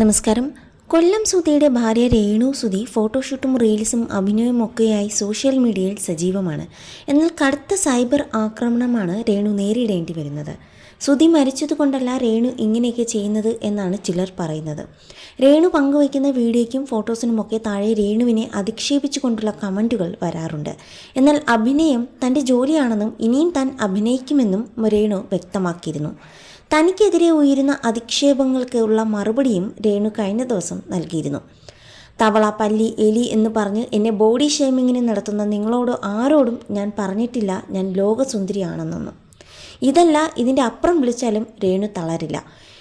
നമസ്കാരം. കൊല്ലം സുധിയുടെ ഭാര്യ രേണു സുധി ഫോട്ടോഷൂട്ടും റീൽസും അഭിനയവും ഒക്കെയായി സോഷ്യൽ മീഡിയയിൽ സജീവമാണ്. എന്നാൽ കടുത്ത സൈബർ ആക്രമണമാണ് രേണു നേരിടേണ്ടി വരുന്നത്. സുധി മരിച്ചതുകൊണ്ടല്ല രേണു ഇങ്ങനെയൊക്കെ ചെയ്യുന്നത് എന്നാണ് ചിലർ പറയുന്നത്. രേണു പങ്കുവയ്ക്കുന്ന വീഡിയോയ്ക്കും ഫോട്ടോസിനുമൊക്കെ താഴെ രേണുവിനെ അധിക്ഷേപിച്ചുകൊണ്ടുള്ള കമന്റുകൾ വരാറുണ്ട്. എന്നാൽ അഭിനയം തന്റെ ജോലിയാണെന്നും ഇനിയും താൻ അഭിനയിക്കുമെന്നും രേണു വ്യക്തമാക്കിയിരുന്നു. തനിക്കെതിരെ ഉയരുന്ന അധിക്ഷേപങ്ങൾക്കുള്ള മറുപടിയും രേണു കഴിഞ്ഞ ദിവസം നൽകിയിരുന്നു. തവള പല്ലി എലി എന്ന് പറഞ്ഞ് എന്നെ ബോഡി ഷേമിങ്ങിന് നടത്തുന്ന നിങ്ങളോട് ആരോടും ഞാൻ പറഞ്ഞിട്ടില്ല ഞാൻ ലോകസുന്ദരിയാണെന്നൊന്നും. ഇതല്ല ഇതിന്റെ അപ്പുറം വിളിച്ചാലും രേണു തളരില്ല.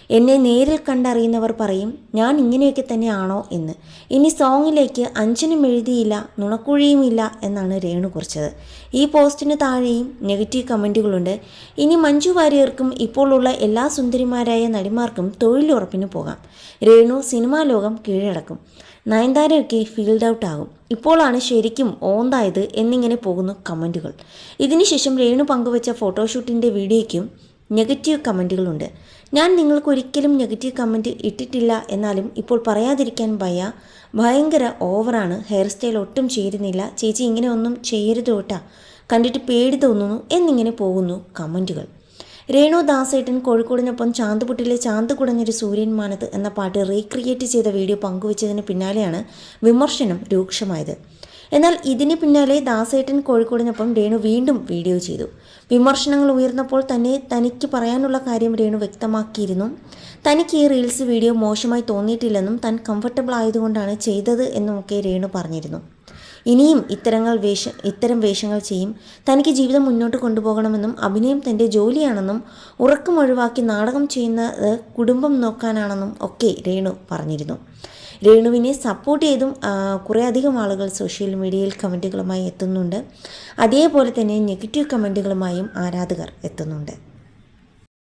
എന്നെ നേരിൽ കണ്ടറിയുന്നവർ പറയും ഞാൻ ഇങ്ങനെയൊക്കെ തന്നെയാണോ എന്ന്. ഇനി സോങ്ങിലേക്ക് അഞ്ചിനും എഴുതിയില്ല നുണക്കുഴിയുമില്ല എന്നാണ് രേണു കുറിച്ചത്. ഈ പോസ്റ്റിന് താഴെയും നെഗറ്റീവ് കമന്റുകളുണ്ട് ഇനി മഞ്ജു വാര്യർക്കും ഇപ്പോഴുള്ള എല്ലാ സുന്ദരിമാരായ നടിമാർക്കും തൊഴിലുറപ്പിന് പോകാം. രേണു സിനിമാ ലോകം കീഴടക്കും. നയൻതാരയൊക്കെ ഫീൽഡ് ഔട്ട് ആകും. ഇപ്പോഴാണ് ശരിക്കും ഓന്തായത് എന്നിങ്ങനെ പോകുന്നു കമന്റുകൾ ഇതിനുശേഷം രേണു പങ്കുവച്ച ഫോട്ടോഷൂട്ടിന്റെ വീഡിയോയ്ക്കും നെഗറ്റീവ് കമന്റുകളുണ്ട്. ഞാൻ നിങ്ങൾക്ക് ഒരിക്കലും നെഗറ്റീവ് കമന്റ് ഇട്ടിട്ടില്ല എന്നാലും ഇപ്പോൾ പറയാതിരിക്കാൻ ഭയ ഭയങ്കര ഓവറാണ്. ഹെയർ സ്റ്റൈൽ ഒട്ടും ചേരുന്നില്ല. ചേച്ചി ഇങ്ങനെ ഒന്നും ചെയ്യരുത് കേട്ടാ. കണ്ടിട്ട് പേടി തോന്നുന്നു. എന്നിങ്ങനെ പോകുന്നു കമന്റുകൾ. രേണു ദാസേട്ടൻ കോഴിക്കോടിനൊപ്പം ചാന്തുപുട്ടിലെ ചാന്ത് കുടഞ്ഞൊരു സൂര്യൻ മാനത്ത് എന്ന പാട്ട് റീക്രിയേറ്റ് ചെയ്ത വീഡിയോ പങ്കുവച്ചതിന് പിന്നാലെയാണ് വിമർശനം രൂക്ഷമായത്. എന്നാൽ ഇതിന് പിന്നാലെ ദാസേട്ടൻ കോഴിക്കോടിനൊപ്പം രേണു വീണ്ടും വീഡിയോ ചെയ്തു. വിമർശനങ്ങൾ ഉയർന്നപ്പോൾ തന്നെ തനിക്ക് പറയാനുള്ള കാര്യം രേണു വ്യക്തമാക്കിയിരുന്നു. തനിക്ക് ഈ റീൽസ് വീഡിയോ മോശമായി തോന്നിയിട്ടില്ലെന്നും താൻ കംഫർട്ടബിൾ ആയതുകൊണ്ടാണ് ചെയ്തത് എന്നുമൊക്കെ രേണു പറഞ്ഞിരുന്നു. ഇനിയും ഇത്തരങ്ങൾ വേഷ ഇത്തരം വേഷങ്ങൾ ചെയ്യും. തനിക്ക് ജീവിതം മുന്നോട്ട് കൊണ്ടുപോകണമെന്നും അഭിനയം തന്റെ ജോലിയാണെന്നും ഉറക്കം ഒഴിവാക്കി നാടകം ചെയ്യുന്നത് കുടുംബം നോക്കാനാണെന്നും ഒക്കെ രേണു പറഞ്ഞിരുന്നു. രേണുവിനെ സപ്പോർട്ട് ചെയ്തും ആ, കുറേ അധികം ആളുകൾ സോഷ്യൽ മീഡിയയിൽ കമന്റുകളുമായി എത്തുന്നുണ്ട്. അതേപോലെ തന്നെ നെഗറ്റീവ് കമന്റുകളുമായും ആരാധകർ എത്തുന്നുണ്ട്.